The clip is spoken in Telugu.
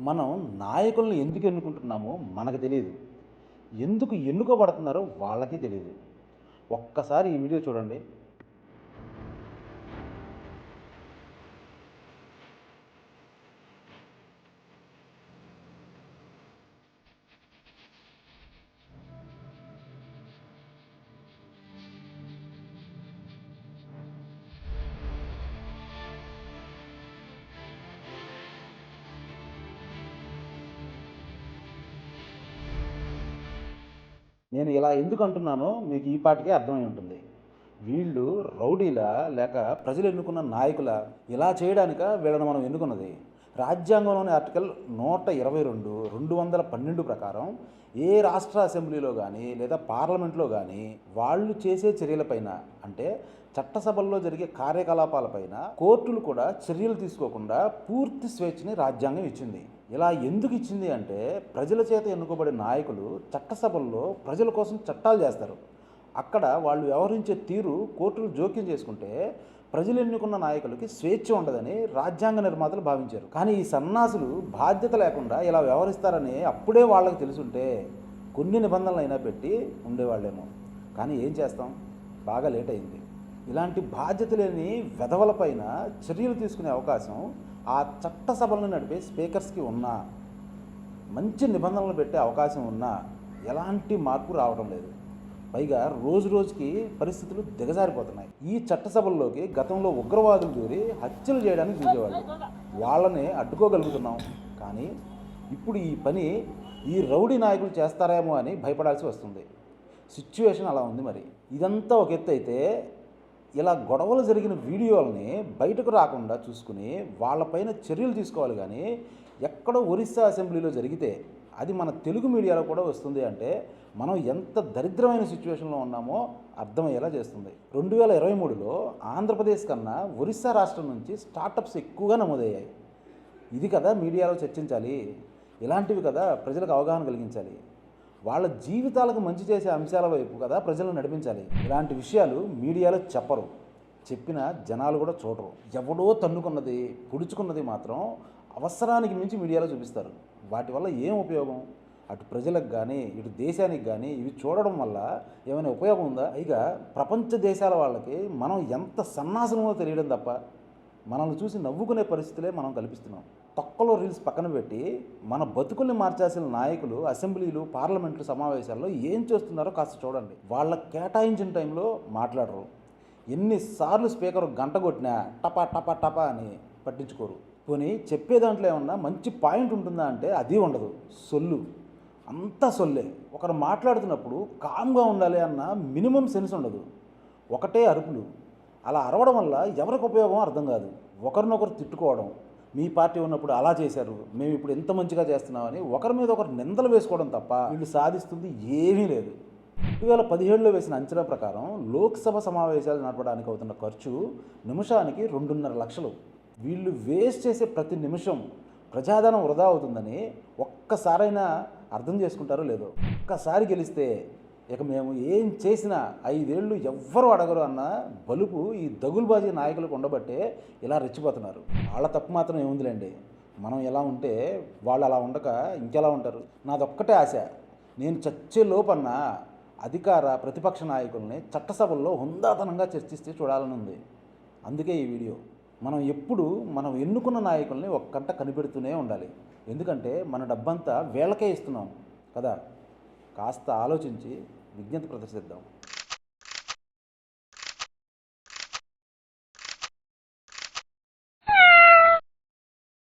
మనం నాయకులను ఎందుకు ఎన్నుకుంటున్నామో మనకు తెలియదు. ఎందుకు ఎన్నుకోబడుతున్నారో వాళ్ళకి తెలియదు. ఒక్కసారి ఈ వీడియో చూడండి. నేను ఇలా ఎందుకు అంటున్నానో మీకు ఈ పాటికే అర్థమై ఉంటుంది. వీళ్ళు రౌడీలా లేక ప్రజలు ఎన్నుకున్న నాయకుల? ఇలా చేయడానిక? వీళ్ళని మనం ఎన్నుకున్నది? రాజ్యాంగంలోని ఆర్టికల్ నూట ఇరవై రెండు రెండు వందల పన్నెండు ప్రకారం ఏ రాష్ట్ర అసెంబ్లీలో కానీ లేదా పార్లమెంట్లో కానీ వాళ్ళు చేసే చర్యలపైన అంటే చట్టసభల్లో జరిగే కార్యకలాపాలపైన కోర్టులు కూడా చర్యలు తీసుకోకుండా పూర్తి స్వేచ్ఛని రాజ్యాంగం ఇచ్చింది. ఇలా ఎందుకు ఇచ్చింది అంటే ప్రజల చేత ఎన్నుకోబడే నాయకులు చట్టసభల్లో ప్రజల కోసం చట్టాలు చేస్తారు. అక్కడ వాళ్ళు వ్యవహరించే తీరు కోర్టులు జోక్యం చేసుకుంటే ప్రజలు ఎన్నుకున్న నాయకులకి స్వేచ్ఛ ఉండదని రాజ్యాంగ నిర్మాతలు భావించారు. కానీ ఈ సన్నాసులు బాధ్యత లేకుండా ఇలా వ్యవహరిస్తారని అప్పుడే వాళ్ళకి తెలుసుంటే కొన్ని నిబంధనలు అయినా పెట్టి ఉండేవాళ్ళేమో. కానీ ఏం చేస్తాం? బాగా లేట్ అయింది. ఇలాంటి బాధ్యత లేని వెధవలపైన చర్యలు తీసుకునే అవకాశం ఆ చట్టసభలను నడిపే స్పీకర్స్కి ఉన్నా మంచి నిబంధనలు పెట్టే అవకాశం ఉన్నా ఎలాంటి మార్పు రావడం లేదు. పైగా రోజు రోజుకి పరిస్థితులు దిగజారిపోతున్నాయి. ఈ చట్టసభల్లోకి గతంలో ఉగ్రవాదులు దూరి హత్యలు చేయడానికి చూసేవాళ్ళు. వాళ్ళని అడ్డుకోగలుగుతున్నాం. కానీ ఇప్పుడు ఈ పని ఈ రౌడీ నాయకులు చేస్తారేమో అని భయపడాల్సి వస్తుంది. సిచ్యువేషన్ అలా ఉంది మరి. ఇదంతా ఒక ఎత్తు అయితే ఇలా గొడవలు జరిగిన వీడియోలని బయటకు రాకుండా చూసుకుని వాళ్ళపైన చర్యలు తీసుకోవాలి కానీ ఎక్కడో ఒరిస్సా అసెంబ్లీలో జరిగితే అది మన తెలుగు మీడియాలో కూడా వస్తుంది అంటే మనం ఎంత దరిద్రమైన సిచ్యువేషన్లో ఉన్నామో అర్థమయ్యేలా చేస్తుంది. రెండు వేల ఇరవై మూడులో ఆంధ్రప్రదేశ్ కన్నా ఒరిస్సా రాష్ట్రం నుంచి స్టార్టప్స్ ఎక్కువగా నమోదయ్యాయి. ఇది కదా మీడియాలో చర్చించాలి. ఇలాంటివి కదా ప్రజలకు అవగాహన కలిగించాలి. వాళ్ళ జీవితాలకు మంచి చేసే అంశాల వైపు కదా ప్రజలను నడిపించాలి. ఇలాంటి విషయాలు మీడియాలో చెప్పరు. చెప్పిన జనాలు కూడా చూడరు. ఎవడో తన్నుకున్నది పొడుచుకున్నది మాత్రం అవసరానికి మించి మీడియాలో చూపిస్తారు. వాటి వల్ల ఏం ఉపయోగం? అటు ప్రజలకు కానీ ఇటు దేశానికి కానీ ఇవి చూడడం వల్ల ఏమైనా ఉపయోగం ఉందా? పైగా ప్రపంచ దేశాల వాళ్ళకి మనం ఎంత సన్నాసనమో తెలియడం తప్ప మనల్ని చూసి నవ్వుకునే పరిస్థితులే మనం కల్పిస్తున్నాం. తొక్కలో రీల్స్ పక్కన పెట్టి మన బతుకుల్ని మార్చాల్సిన నాయకులు అసెంబ్లీలు పార్లమెంట్లు సమావేశాల్లో ఏం చేస్తున్నారో కాస్త చూడండి. వాళ్ళ కేటాయించిన టైంలో మాట్లాడరు. ఎన్నిసార్లు స్పీకర్ గంట కొట్టినా టపా టపా టపా అని పట్టించుకోరు. పోనీ చెప్పే దాంట్లో ఏమన్నా మంచి పాయింట్ ఉంటుందా అంటే అది ఉండదు. సొల్లు. అంతా సొల్లే. ఒకరు మాట్లాడుతున్నప్పుడు కామ్గా ఉండాలి అన్న మినిమం సెన్స్ ఉండదు. ఒకటే అరుపులు. అలా అరవడం వల్ల ఎవరికి ఉపయోగం అర్థం కాదు. ఒకరినొకరు తిట్టుకోవడం. మీ పార్టీ ఉన్నప్పుడు అలా చేశారు మేము ఇప్పుడు ఎంత మంచిగా చేస్తున్నామని ఒకరి మీద ఒకరు నిందలు వేసుకోవడం తప్ప వీళ్ళు సాధిస్తుంది ఏమీ లేదు. రెండు వేల పదిహేడులో వేసిన అంచనా ప్రకారం లోక్సభ సమావేశాలు నడపడానికి అవుతున్న ఖర్చు నిమిషానికి రెండున్నర లక్షలు. వీళ్ళు వేస్ట్ చేసే ప్రతి నిమిషం ప్రజాధనం వృధా అవుతుందని ఒక్కసారైనా అర్థం చేసుకుంటారో లేదో. ఒక్కసారి గెలిస్తే ఇక మేము ఏం చేసినా ఐదేళ్ళు ఎవ్వరు అడగరు అన్న బలుపు ఈ దగులుబాజీ నాయకులకు ఉండబట్టే ఇలా రెచ్చిపోతున్నారు. వాళ్ళ తప్పు మాత్రం ఏముందిలేండి? మనం ఎలా ఉంటే వాళ్ళు అలా ఉండక ఇంకెలా ఉంటారు? నాదొక్కటే ఆశ. నేను చచ్చే లోపన్నా అధికార ప్రతిపక్ష నాయకుల్ని చట్టసభల్లో హుందాతనంగా చర్చిస్తే చూడాలని ఉంది అందుకే ఈ వీడియో. మనం ఎప్పుడు మనం ఎన్నుకున్న నాయకుల్ని ఒక కంట కనిపెడుతూనే ఉండాలి. ఎందుకంటే మన డబ్బంతా వీళ్ళకే ఇస్తున్నాం కదా. కాస్త ఆలోచించి విజ్ఞత ప్రదర్శిద్దాం.